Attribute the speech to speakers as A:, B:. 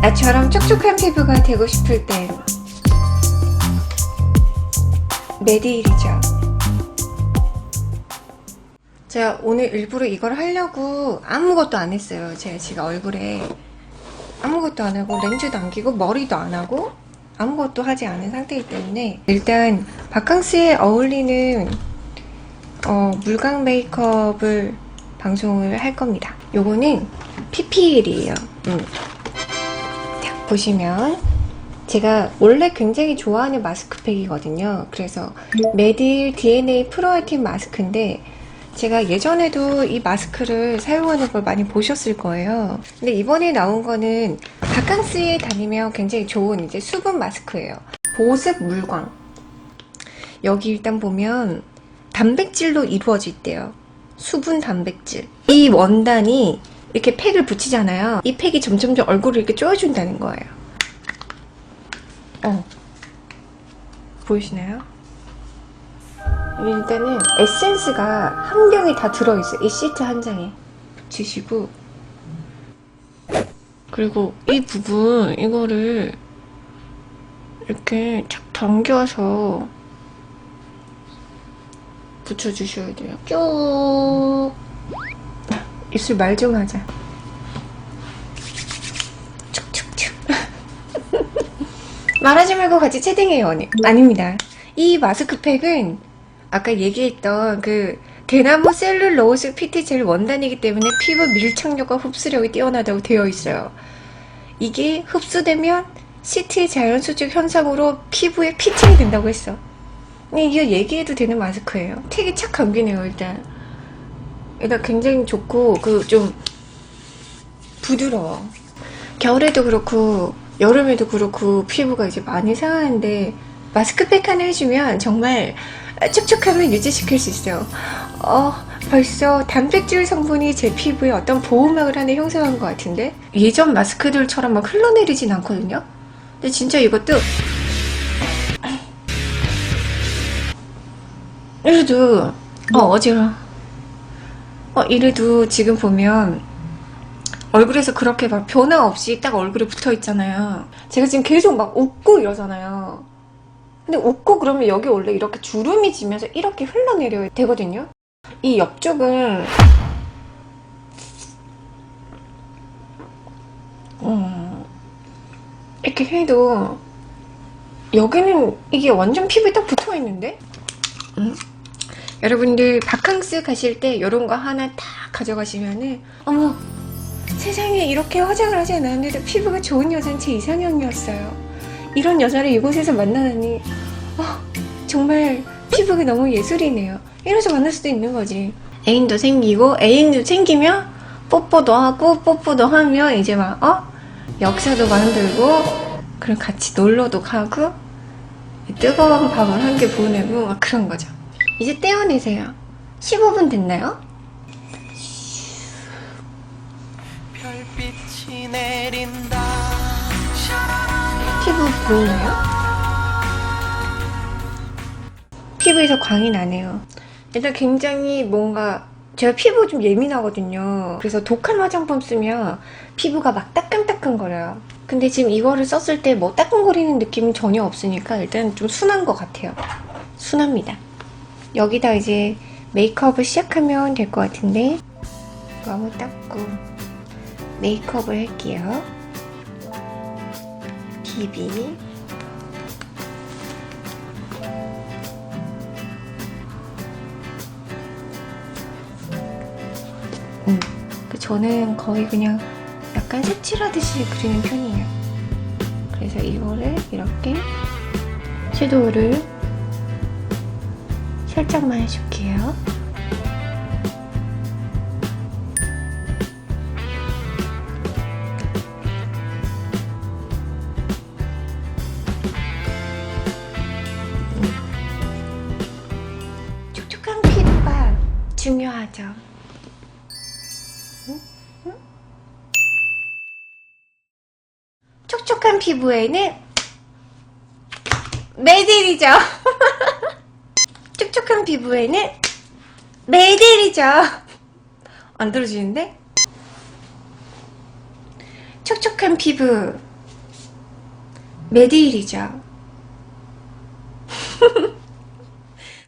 A: 나처럼 촉촉한 피부가 되고 싶을 땐 메디힐이죠. 제가 오늘 일부러 이걸 하려고 아무것도 안 했어요. 제가 지금 얼굴에 아무것도 안 하고 렌즈도 안 끼고 머리도 안 하고 아무것도 하지 않은 상태이기 때문에 일단 바캉스에 어울리는 어, 물광 메이크업을 방송을 할 겁니다. 요거는 PPL이에요. 음. 자, 보시면 제가 원래 굉장히 좋아하는 마스크팩이거든요. 그래서 메딜 DNA 프로아틴 마스크인데 제가 예전에도 이 마스크를 사용하는 걸 많이 보셨을 거예요. 근데 이번에 나온 거는 바캉스에 다니면 굉장히 좋은 이제 수분 마스크예요. 보습 물광. 여기 일단 보면 단백질로 이루어져 있대요. 수분 단백질. 이 원단이 이렇게 팩을 붙이잖아요. 이 팩이 점점점 얼굴을 이렇게 쪼여준다는 거예요. 어. 보이시나요? 일단은 에센스가 한 병이 다 들어있어요. 이 시트 한 장에. 붙이시고. 그리고 이 부분, 이거를 이렇게 착 당겨서 붙여주셔야 돼요. 쭉. 입술 말 좀 하자. 축축축. 말하지 말고 같이 채팅해요, 언니. 아닙니다. 이 마스크팩은 아까 얘기했던 그 대나무 셀룰로스 PT 젤 원단이기 때문에 피부 밀착력과 흡수력이 뛰어나다고 되어 있어요. 이게 흡수되면 시트의 자연 수축 현상으로 피부에 피팅이 된다고 했어. 이거 얘기해도 되는 마스크예요. 되게 착 감기네요, 일단. 일단 굉장히 좋고, 그 좀 부드러워. 겨울에도 그렇고, 여름에도 그렇고, 피부가 이제 많이 상하는데, 마스크팩 하나 해주면 정말 촉촉함을 유지시킬 수 있어요. 어, 벌써 단백질 성분이 제 피부에 어떤 보호막을 하나 형성한 것 같은데? 예전 마스크들처럼 막 흘러내리진 않거든요? 근데 진짜 이것도 이래도 어 어지러워 어 이래도 지금 보면 얼굴에서 그렇게 막 변화 없이 딱 얼굴에 붙어 있잖아요. 제가 지금 계속 막 웃고 이러잖아요. 근데 웃고 그러면 여기 원래 이렇게 주름이 지면서 이렇게 흘러내려야 되거든요. 이 옆쪽은 음, 이렇게 해도 여기는 이게 완전 피부에 딱 붙어 있는데? 음? 여러분들 바캉스 가실 때 이런 거 하나 다 가져가시면은 어머 세상에 이렇게 화장을 하지 않았는데도 피부가 좋은 여자는 제 이상형이었어요 이런 여자를 이곳에서 만나다니 어, 정말 피부가 너무 예술이네요 이래서 만날 수도 있는 거지 애인도 생기고 애인도 생기면 뽀뽀도 하고 뽀뽀도 하면 이제 막 어? 역사도 만들고 그럼 같이 놀러도 가고 뜨거운 밥을 한 개 보내고 막 그런 거죠. 이제 떼어내세요. 15분 됐나요?
B: 별빛이 내린다
A: 피부 보이나요? 피부에서 광이 나네요. 일단 굉장히 뭔가 제가 피부 좀 예민하거든요. 그래서 독한 화장품 쓰면 피부가 막 따끔따끔거려요. 근데 지금 이거를 썼을 때 뭐 따끔거리는 느낌은 전혀 없으니까 일단 좀 순한 것 같아요. 순합니다. 여기다 이제 메이크업을 시작하면 될 것 같은데 한번 닦고 메이크업을 할게요. 비비 음, 그 저는 거의 그냥 약간 색칠하듯이 그리는 편이에요. 그래서 이거를 이렇게 섀도우를 살짝만 해줄게요. 음. 촉촉한 피부가 중요하죠. 촉촉한 피부에는 메딜이죠. 촉촉한 피부에는 메델이죠. 안 들어지는데? 촉촉한 피부 메디일이죠.